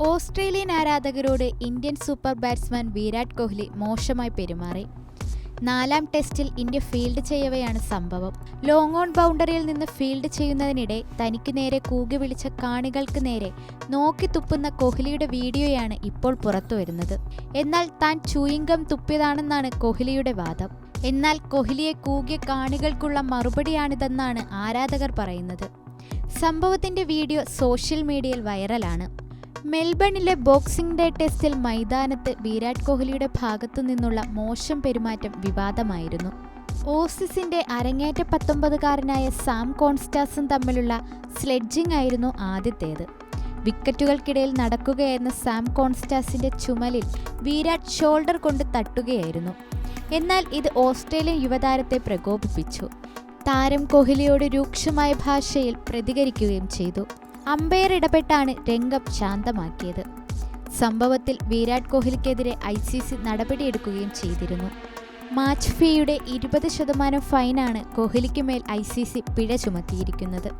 Australian ആരാധകരോട് Indian super batsman Virat Kohli മോശമായി പെരുമാറി. നാലാം ടെസ്റ്റിൽ ഇന്ത്യ ഫീൽഡ് ചെയ്യവെയാണ് സംഭവം. ലോങ് ഓൺ ബൗണ്ടറിയിൽ നിന്ന് ഫീൽഡ് ചെയ്യുന്നതിനിടെ തനിക്ക് നേരെ കൂകി വിളിച്ച കാണികൾക്ക് നേരെ നോക്കി തുപ്പുന്ന കോഹ്ലിയുടെ വീഡിയോയാണ് ഇപ്പോൾ പുറത്തു വരുന്നത്. എന്നാൽ താൻ ചൂയിങ്കം തുപ്പിയതാണെന്നാണ് കോഹ്ലിയുടെ വാദം. എന്നാൽ കോഹ്ലിയെ കൂകിയ കാണികൾക്കുള്ള മറുപടിയാണിതെന്നാണ് ആരാധകർ പറയുന്നത്. സംഭവത്തിന്റെ വീഡിയോ സോഷ്യൽ മീഡിയയിൽ വൈറലാണ്. മെൽബണിലെ ബോക്സിംഗ് ഡേ ടെസ്റ്റിൽ മൈതാനത്ത് വിരാട് കോഹ്ലിയുടെ ഭാഗത്തു നിന്നുള്ള മോശം പെരുമാറ്റം വിവാദമായിരുന്നു. ഓസിസിന്റെ അരങ്ങേറ്റ പത്തൊമ്പതുകാരനായ സാം കോൺസ്റ്റാസും തമ്മിലുള്ള സ്ലെഡ്ജിംഗ് ആയിരുന്നു ആദ്യത്തേത്. വിക്കറ്റുകൾക്കിടയിൽ നടക്കുകയായിരുന്ന സാം കോൺസ്റ്റാസിന്റെ ചുമലിൽ വിരാട് ഷോൾഡർ കൊണ്ട് തട്ടുകയായിരുന്നു. എന്നാൽ ഇത് ഓസ്ട്രേലിയൻ യുവതാരത്തെ പ്രകോപിപ്പിച്ചു. താരം കോഹ്ലിയോട് രൂക്ഷമായ ഭാഷയിൽ പ്രതികരിക്കുകയും ചെയ്തു. അമ്പയർ ഇടപെട്ടാണ് രംഗം ശാന്തമാക്കിയത്. സംഭവത്തിൽ വിരാട് കോഹ്ലിക്കെതിരെ ഐ സി സി നടപടിയെടുക്കുകയും ചെയ്തിരുന്നു. മാച്ച് ഫീയുടെ ഇരുപത് ശതമാനം ഫൈനാണ് കോഹ്ലിക്ക് മേൽ ഐ സി സി പിഴ ചുമത്തിയിരിക്കുന്നത്.